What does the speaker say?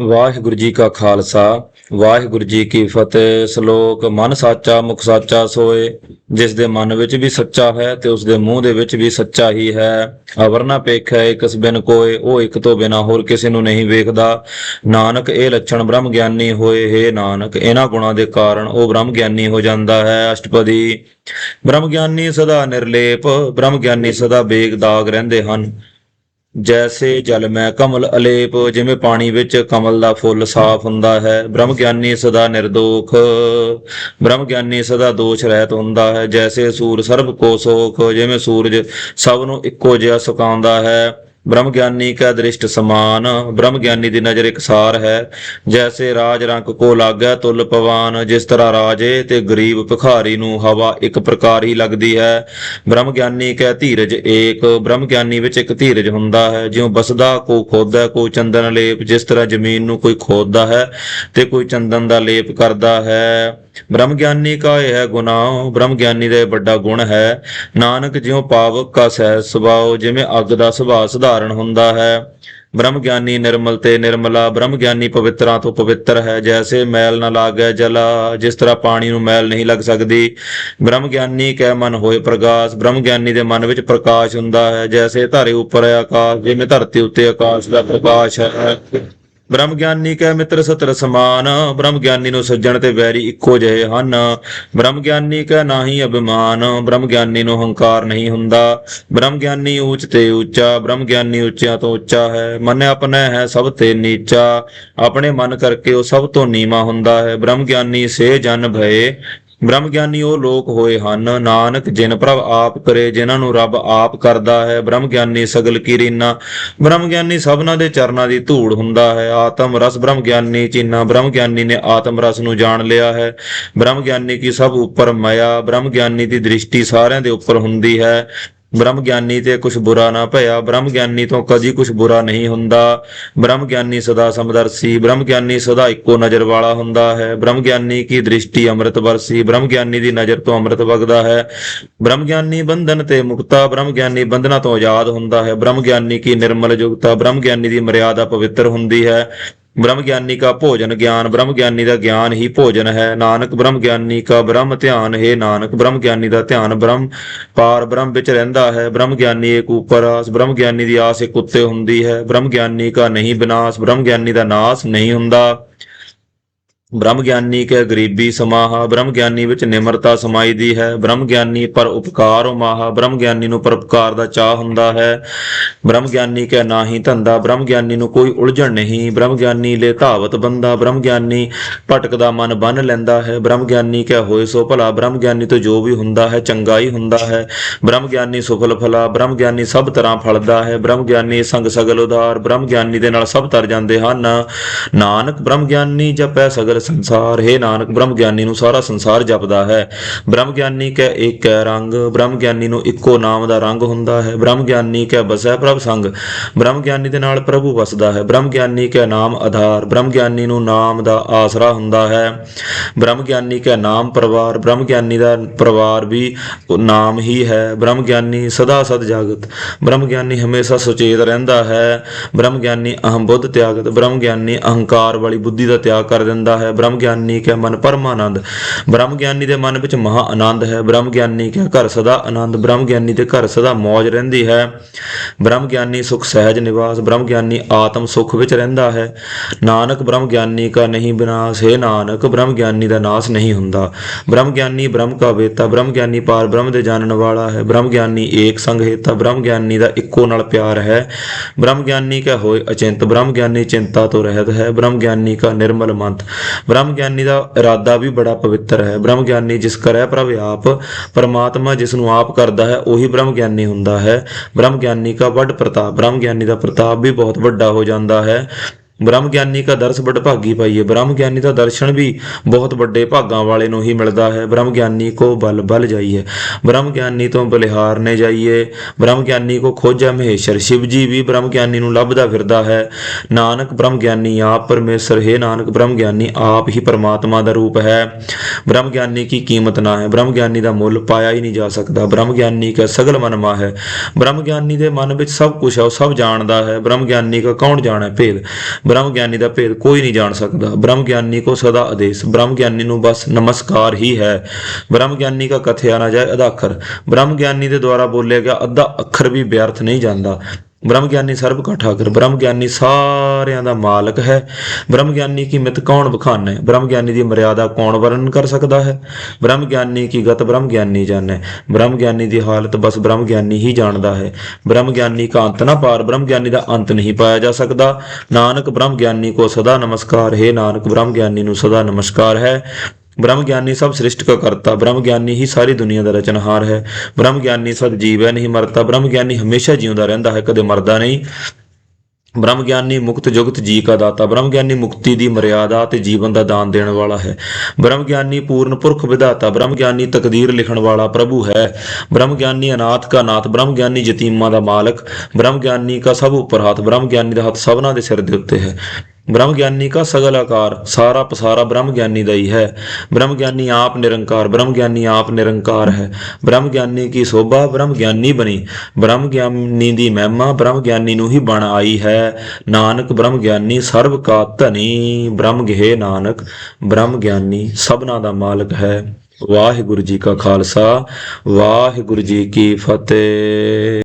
ਵਾਹਿਗੁਰੂ ਜੀ ਕਾ ਖਾਲਸਾ, ਵਾਹਿਗੁਰੂ ਜੀ ਕੀ ਫਤਿਹ। ਸ਼ਲੋਕ, ਮਨ ਸਾਚਾ, ਮੁਖ ਸਾਚਾ ਸੋਏ। ਜਿਸ ਦੇ ਮਨ ਵਿੱਚ ਵੀ ਸੱਚਾ ਹੈ ਤੇ ਉਸ ਦੇ ਮੂੰਹ ਦੇ ਵਿੱਚ ਵੀ ਸੱਚਾ ਹੀ ਹੈ। ਅਵਰ ਨਾ ਪੇਖੈ ਇਕਸ ਬਿਨ ਕੋਏ, ਉਹ ਇੱਕ ਤੋਂ ਬਿਨਾ ਹੋਰ ਕਿਸੇ ਨੂੰ ਨਹੀਂ ਵੇਖਦਾ। ਨਾਨਕ, ਇਹ ਲੱਛਣ ਬ੍ਰਹਮ ਗਿਆਨੀ ਹੋਏ, ਹੈ ਨਾਨਕ, ਇਹਨਾਂ ਗੁਣਾਂ ਦੇ ਕਾਰਨ ਉਹ ਬ੍ਰਹਮ ਗਿਆਨੀ ਹੋ ਜਾਂਦਾ ਹੈ। ਅਸ਼ਟਪਦੀ, ਬ੍ਰਹਮ ਗਿਆਨੀ ਸਦਾ ਨਿਰਲੇਪ, ਬ੍ਰਹਮ ਗਿਆਨੀ ਸਦਾ ਬੇਗ ਦਾਗ ਰਹਿੰਦੇ ਹਨ। ਜੈਸੇ ਜਲ ਮੈਂ ਕਮਲ ਅਲੇਪ, ਜਿਵੇਂ ਪਾਣੀ ਵਿੱਚ ਕਮਲ ਦਾ ਫੁੱਲ ਸਾਫ਼ ਹੁੰਦਾ ਹੈ, ਬ੍ਰਹਮ ਗਿਆਨੀ ਸਦਾ ਨਿਰਦੋਖ। ਬ੍ਰਹਮ ਗਿਆਨੀ ਸਦਾ ਦੋਸ਼ ਰਹਿਤ ਹੁੰਦਾ ਹੈ, ਜੈਸੇ ਸੂਰ ਸਰਬ ਕੋ ਸੋਖ, ਜਿਵੇਂ ਸੂਰਜ ਸਭ ਨੂੰ ਇੱਕੋ ਜਿਹਾ ਸੁਕਾਉਂਦਾ ਹੈ। ਬ੍ਰਹਮ ਗਿਆਨੀ ਕਾ ਦ੍ਰਿਸ਼ਟ ਸਮਾਨ ਬ੍ਰਹਮ ਗਿਆਨੀ ਦੀ ਨਜ਼ਰ ਇਕਸਾਰ ਹੈ। ਜੈਸੇ ਰਾਜ ਰੰਗ ਕੋ ਲਾਗੈ, ਤੁਲ ਪਵਾਨ, ਜਿਸ ਤਰ੍ਹਾਂ ਰਾਜੇ ਤੇ ਗਰੀਬ ਭਿਖਾਰੀ ਨੂੰ ਹਵਾ ਇੱਕ ਪ੍ਰਕਾਰ ਹੀ ਲੱਗਦੀ ਹੈ। ਬ੍ਰਹਮ ਗਿਆਨੀ ਕੈ ਧੀਰਜ ਏਕ ਬ੍ਰਹਮ ਗਿਆਨੀ ਵਿੱਚ ਇੱਕ ਧੀਰਜ ਹੁੰਦਾ ਹੈ। ਜਿਉ ਬਸਦਾ ਕੋ ਖੋਦਾ, ਕੋ ਚੰਦਨ ਲੇਪ, ਜਿਸ ਤਰ੍ਹਾਂ ਜ਼ਮੀਨ ਨੂੰ ਕੋਈ ਖੋਦਦਾ ਹੈ ਤੇ ਕੋਈ ਚੰਦਨ ਦਾ ਲੇਪ ਕਰਦਾ ਹੈ। ਬ੍ਰਹਮ ਗਿਆਨੀ ਕਾ ਇਹ ਹੈ ਗੁਨਾਹ ਬ੍ਰਹਮ ਗਿਆਨੀ ਦਾ ਵੱਡਾ ਗੁਣ ਹੈ। ਨਾਨਕ ਜਿਉ ਪਾਵਕ ਕਾ ਸਹਿਜ ਸੁਭਾਅ ਜਿਵੇਂ ਅੱਗ ਦਾ ਸੁਭਾਅ ਸਧਾਰਨ ਹੁੰਦਾ ਹੈ। ਬ੍ਰਹਮ ਗਿਆਨੀ ਨਿਰਮਲ ਤੇ ਨਿਰਮਲਾ ਬ੍ਰਹਮ ਗਿਆਨੀ ਪਵਿੱਤਰਾਂ ਤੋਂ ਪਵਿੱਤਰ ਹੈ। ਜੈਸੇ ਮੈਲ ਨਾ ਲਾਗੈ ਜਲਾ, ਜਿਸ ਤਰ੍ਹਾਂ ਪਾਣੀ ਨੂੰ ਮੈਲ ਨਹੀਂ ਲੱਗ ਸਕਦੀ। ਬ੍ਰਹਮ ਗਿਆਨੀ ਕੈ ਮਨ ਹੋਏ ਪ੍ਰਕਾਸ਼ ਬ੍ਰਹਮ ਗਿਆਨੀ ਦੇ ਮਨ ਵਿੱਚ ਪ੍ਰਕਾਸ਼ ਹੁੰਦਾ ਹੈ। ਜੈਸੇ ਧਾਰੇ ਉੱਪਰ ਹੈ ਆਕਾਸ਼, ਜਿਵੇਂ ਧਰਤੀ ਉੱਤੇ ਆਕਾਸ਼ ਦਾ ਪ੍ਰਕਾਸ਼ ਹੈ। ਬ੍ਰਹਮ ਗਿਆਨੀ ਕੈ ਮਿੱਤਰ ਸਤਰ ਸਮਾਨ ਬ੍ਰਹਮ ਗਿਆਨੀ ਨੂੰ ਸੱਜਣ ਤੇ ਵੈਰੀ ਇੱਕੋ ਜਿਹੇ ਹਨ। ਬ੍ਰਹਮ ਗਿਆਨੀ ਕੈ ਨਾਹੀ ਅਭਿਮਾਨ ਬ੍ਰਹਮ ਗਿਆਨੀ ਨੂੰ ਹੰਕਾਰ ਨਹੀਂ ਹੁੰਦਾ। ਬ੍ਰਹਮ ਗਿਆਨੀ ਉੱਚ ਤੇ ਉੱਚਾ ਬ੍ਰਹਮ ਗਿਆਨੀ ਉੱਚਿਆਂ ਤੋਂ ਉੱਚਾ ਹੈ, ਮਨ ਆਪਣਾ ਹੈ ਸਭ ਤੇ ਨੀਚਾ। ਆਪਣੇ ਮਨ ਕਰਕੇ ਉਹ ਸਭ ਤੋਂ ਨੀਵਾ ਹੁੰਦਾ ਹੈ। ਬ੍ਰਹਮ ਗਿਆਨੀ ਸੇ ਜਨ ਭਏ ਬ੍ਰਹਮ ਗਿਆਨੀ ਉਹ ਲੋਕ ਹੋਏ ਹਨ। ਨਾਨਕ ਜਿਨ ਪ੍ਰਭ ਆਪ ਕਰੇ, ਜਿਨ੍ਹਾਂ ਨੂੰ ਰੱਬ ਆਪ ਕਰਦਾ ਹੈ ਬ੍ਰਹਮ ਗਿਆਨੀ ਸਗਲ ਕੀ ਬ੍ਰਹਮ ਗਿਆਨੀ ਸਭਨਾ ਦੇ ਚਰਨਾਂ ਦੀ ਧੂੜ ਹੁੰਦਾ ਹੈ। ਆਤਮ ਰਸ ਬ੍ਰਹਮ ਗਿਆਨੀ ਚੀਨਾ ਬ੍ਰਹਮ ਗਿਆਨੀ ਨੇ ਆਤਮ ਰਸ ਨੂੰ ਜਾਣ ਲਿਆ ਹੈ। ਬ੍ਰਹਮ ਗਿਆਨੀ ਕੀ ਸਭ ਉੱਪਰ ਮਾਇਆ ਬ੍ਰਹਮ ਗਿਆਨੀ ਦੀ ਦ੍ਰਿਸ਼ਟੀ ਸਾਰਿਆਂ ਦੇ ਉੱਪਰ ਹੁੰਦੀ ਹੈ। ਬ੍ਰਹਮ ਗਿਆਨੀ ਤੇ ਕੁਝ ਬੁਰਾ ਨਾ ਭਇਆ ਬ੍ਰਹਮ ਗਿਆਨੀ ਤੋਂ ਕਦੀ ਕੁਝ ਬੁਰਾ ਨਹੀਂ ਹੁੰਦਾ। ਬ੍ਰਹਮ ਗਿਆਨੀ ਸਦਾ ਸਮਦਰਸੀ ਬ੍ਰਹਮ ਗਿਆਨੀ ਸਦਾ ਇੱਕੋ ਨਜ਼ਰ ਵਾਲਾ ਹੁੰਦਾ ਹੈ। ਬ੍ਰਹਮ ਗਿਆਨੀ ਕੀ ਦ੍ਰਿਸ਼ਟੀ ਅੰਮ੍ਰਿਤ ਵਰਸੀ ਬ੍ਰਹਮ ਗਿਆਨੀ ਦੀ ਨਜ਼ਰ ਤੋਂ ਅੰਮ੍ਰਿਤ ਵਗਦਾ ਹੈ। ਬ੍ਰਹਮ ਗਿਆਨੀ ਬੰਧਨ ਤੇ ਮੁਕਤਾ ਬ੍ਰਹਮ ਗਿਆਨੀ ਬੰਧਨਾਂ ਤੋਂ ਆਜ਼ਾਦ ਹੁੰਦਾ ਹੈ। ਬ੍ਰਹਮ ਗਿਆਨੀ ਕੀ ਨਿਰਮਲ ਜੁਗਤਾ ਬ੍ਰਹਮ ਗਿਆਨੀ ਦੀ ਮਰਿਆਦਾ ਪਵਿੱਤਰ ਹੁੰਦੀ ਹੈ। ਬ੍ਰਹਮ ਗਿਆਨੀ ਕਾ ਭੋਜਨ ਗਿਆਨ ਬ੍ਰਹਮ ਗਿਆਨੀ ਦਾ ਗਿਆਨ ਹੀ ਭੋਜਨ ਹੈ। ਨਾਨਕ ਬ੍ਰਹਮ ਗਿਆਨੀ ਕਾ ਬ੍ਰਹਮ ਧਿਆਨ, ਹੈ ਨਾਨਕ ਬ੍ਰਹਮ ਗਿਆਨੀ ਦਾ ਧਿਆਨ ਬ੍ਰਹਮ ਪਾਰ ਬ੍ਰਹਮ ਵਿੱਚ ਰਹਿੰਦਾ ਹੈ। ਬ੍ਰਹਮ ਗਿਆਨੀ ਇੱਕ ਉਪਰ ਆਸ ਬ੍ਰਹਮ ਗਿਆਨੀ ਦੀ ਆਸ ਇੱਕ ਉੱਤੇ ਹੁੰਦੀ ਹੈ। ਬ੍ਰਹਮ ਗਿਆਨੀ ਕਾ ਨਹੀਂ ਵਿਨਾਸ਼ ਬ੍ਰਹਮ ਗਿਆਨੀ ਦਾ ਨਾਸ਼ ਨਹੀਂ ਹੁੰਦਾ। ਬ੍ਰਹਮ ਗਿਆਨੀ ਕੇ ਗਰੀਬੀ ਸਮਾਹਾ ਬ੍ਰਹਮ ਗਿਆਨੀ ਵਿੱਚ ਨਿਮਰਤਾ ਸਮਾਈ ਦੀ ਹੈ ਬ੍ਰਹਮ ਗਿਆਨੀ ਪਰ ਉਪਕਾਰ ਉਮਾਹਾ ਬ੍ਰਹਮ ਗਿਆਨੀ ਨੂੰ ਪਰਉਪਕਾਰ ਦਾ ਚਾਹ ਹੁੰਦਾ ਹੈ। ਬ੍ਰਹਮ ਗਿਆਨੀ ਕੇ ਨਾਹੀ ਧੰਦਾ ਬ੍ਰਹਮ ਗਿਆਨੀ ਨੂੰ ਕੋਈ ਉਲਝਣ ਨਹੀਂ ਬ੍ਰਹਮ ਗਿਆਨੀ ਲੈ ਧਾਵਤ ਬੰਦਾ ਬ੍ਰਹਮ ਗਿਆਨੀ ਭਟਕਦਾ ਮਨ ਬੰਨ ਲੈਂਦਾ ਹੈ। ਬ੍ਰਹਮ ਗਿਆਨੀ ਕੈ ਹੋਏ ਸੋ ਭਲਾ ਬ੍ਰਹਮ ਗਿਆਨੀ ਤੋਂ ਜੋ ਵੀ ਹੁੰਦਾ ਹੈ ਚੰਗਾ ਹੀ ਹੁੰਦਾ ਹੈ। ਬ੍ਰਹਮ ਗਿਆਨੀ ਸੁਫਲ ਫਲਾ ਬ੍ਰਹਮ ਗਿਆਨੀ ਸਭ ਤਰ੍ਹਾਂ ਫਲਦਾ ਹੈ। ਬ੍ਰਹਮ ਗਿਆਨੀ ਸੰਗ ਸਗਲ ਉਧਾਰ ਬ੍ਰਹਮ ਗਿਆਨੀ ਦੇ ਨਾਲ ਸਭ ਤਰ ਜਾਂਦੇ ਹਨ। ਨਾਨਕ ਬ੍ਰਹਮ ਗਿਆਨੀ ਜਪੈ ਸਗਲ ਸੰਸਾਰ, ਹੈ ਨਾਨਕ ਬ੍ਰਹਮ ਗਿਆਨੀ ਨੂੰ ਸਾਰਾ ਸੰਸਾਰ ਜਪਦਾ ਹੈ। ਬ੍ਰਹਮ ਗਿਆਨੀ ਕੈ ਇੱਕ ਹੈ ਰੰਗ ਬ੍ਰਹਮ ਗਿਆਨੀ ਨੂੰ ਇੱਕੋ ਨਾਮ ਦਾ ਰੰਗ ਹੁੰਦਾ ਹੈ। ਬ੍ਰਹਮ ਗਿਆਨੀ ਕੈ ਬਸੈ ਪ੍ਰਭ ਸੰਗ ਬ੍ਰਹਮ ਗਿਆਨੀ ਦੇ ਨਾਲ ਪ੍ਰਭੂ ਵਸਦਾ ਹੈ। ਬ੍ਰਹਮ ਗਿਆਨੀ ਕੈ ਨਾਮ ਆਧਾਰ ਬ੍ਰਹਮ ਗਿਆਨੀ ਨੂੰ ਨਾਮ ਦਾ ਆਸਰਾ ਹੁੰਦਾ ਹੈ। ਬ੍ਰਹਮ ਗਿਆਨੀ ਕੈ ਨਾਮ ਪਰਿਵਾਰ ਬ੍ਰਹਮ ਗਿਆਨੀ ਦਾ ਪਰਿਵਾਰ ਵੀ ਨਾਮ ਹੀ ਹੈ। ਬ੍ਰਹਮ ਗਿਆਨੀ ਸਦਾ ਸਦ ਜਾਗਤ ਬ੍ਰਹਮ ਗਿਆਨੀ ਹਮੇਸ਼ਾ ਸੁਚੇਤ ਰਹਿੰਦਾ ਹੈ। ਬ੍ਰਹਮ ਗਿਆਨੀ ਅਹੰ ਬੁੱਧ ਤਿਆਗਤ ਬ੍ਰਹਮ ਗਿਆਨੀ ਅਹੰਕਾਰ ਵਾਲੀ ਬੁੱਧੀ ਦਾ ਤਿਆਗ ਕਰ ਦਿੰਦਾ ਹੈ। ਬ੍ਰਹਮ ਗਿਆਨੀ ਕੈ ਮਨ ਪਰਮਾਨੰਦ ਬ੍ਰਹਮ ਗਿਆਨੀ ਦੇ ਮਨ ਵਿੱਚ ਮਹਾ ਆਨੰਦ ਹੈ ਬ੍ਰਹਮ ਗਿਆਨੀ ਕੈ ਘਰ ਸਦਾ ਆਨੰਦ ਬ੍ਰਹਮ ਗਿਆਨੀ ਦੇ ਘਰ ਸਦਾ ਮੌਜ ਰਹਿੰਦੀ ਹੈ ਬ੍ਰਹਮ ਗਿਆਨੀ ਸੁਖ ਸਹਿਜ ਨਿਵਾਸ ਬ੍ਰਹਮ ਗਿਆਨੀ ਆਤਮ ਸੁਖ ਵਿੱਚ ਰਹਿੰਦਾ ਹੈ ਨਾਨਕ ਬ੍ਰਹਮ ਗਿਆਨੀ ਕਾ ਨਹੀਂ ਵਿਨਾਸ਼ ਹੈ ਨਾਨਕ ਬ੍ਰਹਮ ਗਿਆਨੀ ਦਾ ਨਾਸ਼ ਨਹੀਂ ਹੁੰਦਾ ਬ੍ਰਹਮ ਗਿਆਨੀ ਬ੍ਰਹਮ ਕਾ ਵੇਤਾ ਬ੍ਰਹਮ ਗਿਆਨੀ ਪਾਰ ਬ੍ਰਹਮ ਦੇ ਜਾਣਨ ਵਾਲਾ ਹੈ ਬ੍ਰਹਮ ਗਿਆਨੀ ਏਕ ਸੰਗ ਹੇਤਾ ਬ੍ਰਹਮ ਗਿਆਨੀ ਦਾ ਇੱਕੋ ਨਾਲ ਪਿਆਰ ਹੈ ਬ੍ਰਹਮ ਗਿਆਨੀ ਕਾ ਹੋਏ ਅਚਿੰਤ ਬ੍ਰਹਮ ਗਿਆਨੀ ਚਿੰਤਾ ਤੋਂ ਰਹਿਤ ਹੈ ਬ੍ਰਹਮ ਗਿਆਨੀ ਕਾ ਨਿਰਮਲ ਮੰਤ ਬ੍ਰਹਮ ਗਿਆਨੀ ਦਾ ਇਰਾਦਾ ਵੀ ਬੜਾ ਪਵਿੱਤਰ ਹੈ। ਬ੍ਰਹਮ ਗਿਆਨੀ ਜਿਸ ਕਰੈ ਪ੍ਰਭ ਆਪ, ਪਰਮਾਤਮਾ ਜਿਸ ਨੂੰ ਆਪ ਕਰਦਾ ਹੈ, ਉਹੀ ਬ੍ਰਹਮ ਗਿਆਨੀ ਹੁੰਦਾ ਹੈ। ਬ੍ਰਹਮ ਗਿਆਨੀ ਕਾ ਵੱਡ ਪ੍ਰਤਾਪ ਬ੍ਰਹਮ ਗਿਆਨੀ ਦਾ ਪ੍ਰਤਾਪ ਵੀ ਬਹੁਤ ਵੱਡਾ ਹੋ ਜਾਂਦਾ ਹੈ। ਬ੍ਰਹਮ ਗਿਆਨੀ ਕਾ ਦਰਸ ਬੜ ਭਾਗੀ ਪਾਈਏ। ਬ੍ਰਹਮ ਗਿਆਨੀ ਦਾ ਦਰਸ਼ਨ ਵੀ ਬਹੁਤ ਵੱਡੇ ਭਾਗਾਂ ਵਾਲੇ ਨੂੰ ਹੀ ਮਿਲਦਾ ਹੈ। ਬ੍ਰਹਮ ਗਿਆਨੀ ਕੋ ਬਲ ਬਲ ਜਾਈਏ। ਬ੍ਰਹਮ ਗਿਆਨੀ ਤੋਂ ਬਲਿਹਾਰ ਨੇ ਜਾਈਏ। ਬ੍ਰਹਮ ਗਿਆਨੀ ਕੋ ਖੋਜੈ ਮਹੇਸ਼ਰ। ਸ਼ਿਵ ਜੀ ਵੀ ਬ੍ਰਹਮ ਗਿਆਨੀ ਨੂੰ ਲੱਭਦਾ ਫਿਰਦਾ ਹੈ। ਨਾਨਕ ਬ੍ਰਹਮ ਗਿਆਨੀ ਆਪ ਪਰਮੇਸ਼ਰ। ਹੈ ਨਾਨਕ ਬ੍ਰਹਮ ਗਿਆਨੀ ਆਪ ਹੀ ਪਰਮਾਤਮਾ ਦਾ ਰੂਪ ਹੈ। ਬ੍ਰਹਮ ਗਿਆਨੀ ਕੀ ਕੀਮਤ ਨਾ ਹੈ। ਬ੍ਰਹਮ ਗਿਆਨੀ ਦਾ ਮੁੱਲ ਪਾਇਆ ਹੀ ਨਹੀਂ ਜਾ ਸਕਦਾ। ਬ੍ਰਹਮ ਗਿਆਨੀ ਕਾ ਸਗਲ ਮਨਮਾ ਹੈ। ਬ੍ਰਹਮ ਗਿਆਨੀ ਦੇ ਮਨ ਵਿੱਚ ਸਭ ਕੁਝ ਹੈ। ਉਹ ਸਭ ਜਾਣਦਾ ਹੈ। ਬ੍ਰਹਮ ਗਿਆਨੀ ਕਾ ਕੌਣ ਜਾਣੈ? ਭੇਦ। ਬ੍ਰਹਮ ਗਿਆਨੀ ਦਾ ਭੇਦ ਕੋਈ ਨਹੀਂ ਜਾਣ ਸਕਦਾ। ਬ੍ਰਹਮ ਗਿਆਨੀ ਕੋ ਸਦਾ ਆਦੇਸ਼। ਬ੍ਰਹਮ ਗਿਆਨੀ ਨੂੰ ਬਸ ਨਮਸਕਾਰ ਹੀ ਹੈ। ਬ੍ਰਹਮ ਗਿਆਨੀ ਦਾ ਕਥਿਆ ਨਾ ਜਾਏ ਅਧਾ ਬ੍ਰਹਮ ਗਿਆਨੀ ਦੇ ਦੁਆਰਾ ਬੋਲਿਆ ਗਿਆ ਅੱਧਾ ਅੱਖਰ ਵੀ ਵਿਅਰਥ ਨਹੀਂ ਜਾਂਦਾ। ਬ੍ਰਹਮ ਗਿਆਨੀ ਸਰਬ ਕਾ ਠਾਕਰ ਬ੍ਰਹਮ ਗਿਆਨੀ ਸਾਰਿਆਂ ਦਾ ਮਾਲਕ ਹੈ। ਬ੍ਰਹਮ ਗਿਆਨੀ ਕੀ ਮਿਤ ਕੌਣ ਬਖਾਨੇ? ਬ੍ਰਹਮ ਗਿਆਨੀ ਦੀ ਮਰਿਆਦਾ ਕੌਣ ਵਰਣਨ ਕਰ ਸਕਦਾ ਹੈ? ਬ੍ਰਹਮ ਗਿਆਨੀ ਕੀ ਗਤ ਬ੍ਰਹਮ ਗਿਆਨੀ ਜਾਣੈ? ਬ੍ਰਹਮ ਗਿਆਨੀ ਦੀ ਹਾਲਤ ਬਸ ਬ੍ਰਹਮ ਗਿਆਨੀ ਹੀ ਜਾਣਦਾ ਹੈ। ਬ੍ਰਹਮ ਗਿਆਨੀ ਕਾ ਅੰਤ ਨਾ ਪਾਰ ਬ੍ਰਹਮ ਗਿਆਨੀ ਦਾ ਅੰਤ ਨਹੀਂ ਪਾਇਆ ਜਾ ਸਕਦਾ। ਨਾਨਕ ਬ੍ਰਹਮ ਗਿਆਨੀ ਕੋ ਸਦਾ ਨਮਸਕਾਰ, ਹੈ ਨਾਨਕ ਬ੍ਰਹਮ ਗਿਆਨੀ ਨੂੰ ਸਦਾ ਨਮਸਕਾਰ ਹੈ। ਬ੍ਰਹਮ ਗਿਆਨੀ ਸਭ ਸ੍ਰਿਸ਼ਟ ਕਾ ਕਰਤਾ ਬ੍ਰਹਮ ਗਿਆਨੀ ਹੀ ਸਾਰੀ ਦੁਨੀਆ ਦਾ ਰਚਨਹਾਰ ਹੈ। ਬ੍ਰਹਮ ਗਿਆਨੀ ਸਦ ਜੀਵ ਹੈ, ਨਹੀਂ ਮਰਦਾ ਬ੍ਰਹਮ ਗਿਆਨੀ ਹਮੇਸ਼ਾ ਜਿਉਂਦਾ ਰਹਿੰਦਾ ਹੈ, ਕਦੇ ਮਰਦਾ ਨਹੀਂ। ਬ੍ਰਹਮ ਗਿਆਨੀ ਮੁਕਤ ਜੁਗਤ ਜੀ ਕਾ ਦਾਤਾ। ਬ੍ਰਹਮ ਗਿਆਨੀ ਮੁਕਤੀ ਦੀ ਮਰਿਆਦਾ ਤੇ ਜੀਵਨ ਦਾ ਦਾਨ ਦੇਣ ਵਾਲਾ ਹੈ। ਬ੍ਰਹਮ ਗਿਆਨੀ ਪੂਰਨ ਪੁਰਖ ਵਿਧਾਤਾ। ਬ੍ਰਹਮ ਗਿਆਨੀ ਤਕਦੀਰ ਲਿਖਣ ਵਾਲਾ ਪ੍ਰਭੂ ਹੈ। ਬ੍ਰਹਮ ਗਿਆਨੀ ਅਨਾਥ ਕਾ ਨਾਥ। ਬ੍ਰਹਮ ਗਿਆਨੀ ਯਤੀਮਾਂ ਦਾ ਮਾਲਕ। ਬ੍ਰਹਮ ਗਿਆਨੀ ਕਾ ਸਭ ਉੱਪਰ ਹੱਥ। ਬ੍ਰਹਮ ਗਿਆਨੀ ਦਾ ਹੱਥ ਸਭਨਾਂ ਦੇ ਸਿਰ ਦੇ ਉੱਤੇ ਹੈ। ਬ੍ਰਹਮ ਗਿਆਨੀ ਕਾ ਸਗਲ ਆਕਾਰ, ਸਾਰਾ ਪਸਾਰਾ ਬ੍ਰਹਮ ਗਿਆਨੀ ਦਾ ਹੀ ਹੈ। ਬ੍ਰਹਮ ਗਿਆਨੀ ਆਪ ਨਿਰੰਕਾਰ ਬ੍ਰਹਮ ਗਿਆਨੀ ਆਪ ਨਿਰੰਕਾਰ ਹੈ। ਬ੍ਰਹਮ ਗਿਆਨੀ ਕੀ ਸੋਭਾ ਬ੍ਰਹਮ ਗਿਆਨੀ ਬਣੀ। ਬ੍ਰਹਮ ਗਿਆਨੀ ਦੀ ਮਹਿਮਾ ਬ੍ਰਹਮ ਗਿਆਨੀ ਨੂੰ ਹੀ ਬਣ ਆਈ ਹੈ। ਨਾਨਕ ਬ੍ਰਹਮ ਗਿਆਨੀ ਸਰਬ ਕਾ ਧਨੀ, ਬ੍ਰਹਮ ਗਹਿ ਨਾਨਕ। ਬ੍ਰਹਮ ਗਿਆਨੀ ਸਭਨਾ ਦਾ ਮਾਲਕ ਹੈ। ਵਾਹਿਗੁਰੂ ਜੀ ਕਾ ਖਾਲਸਾ, ਵਾਹਿਗੁਰੂ ਜੀ ਕੀ ਫਤਿਹ।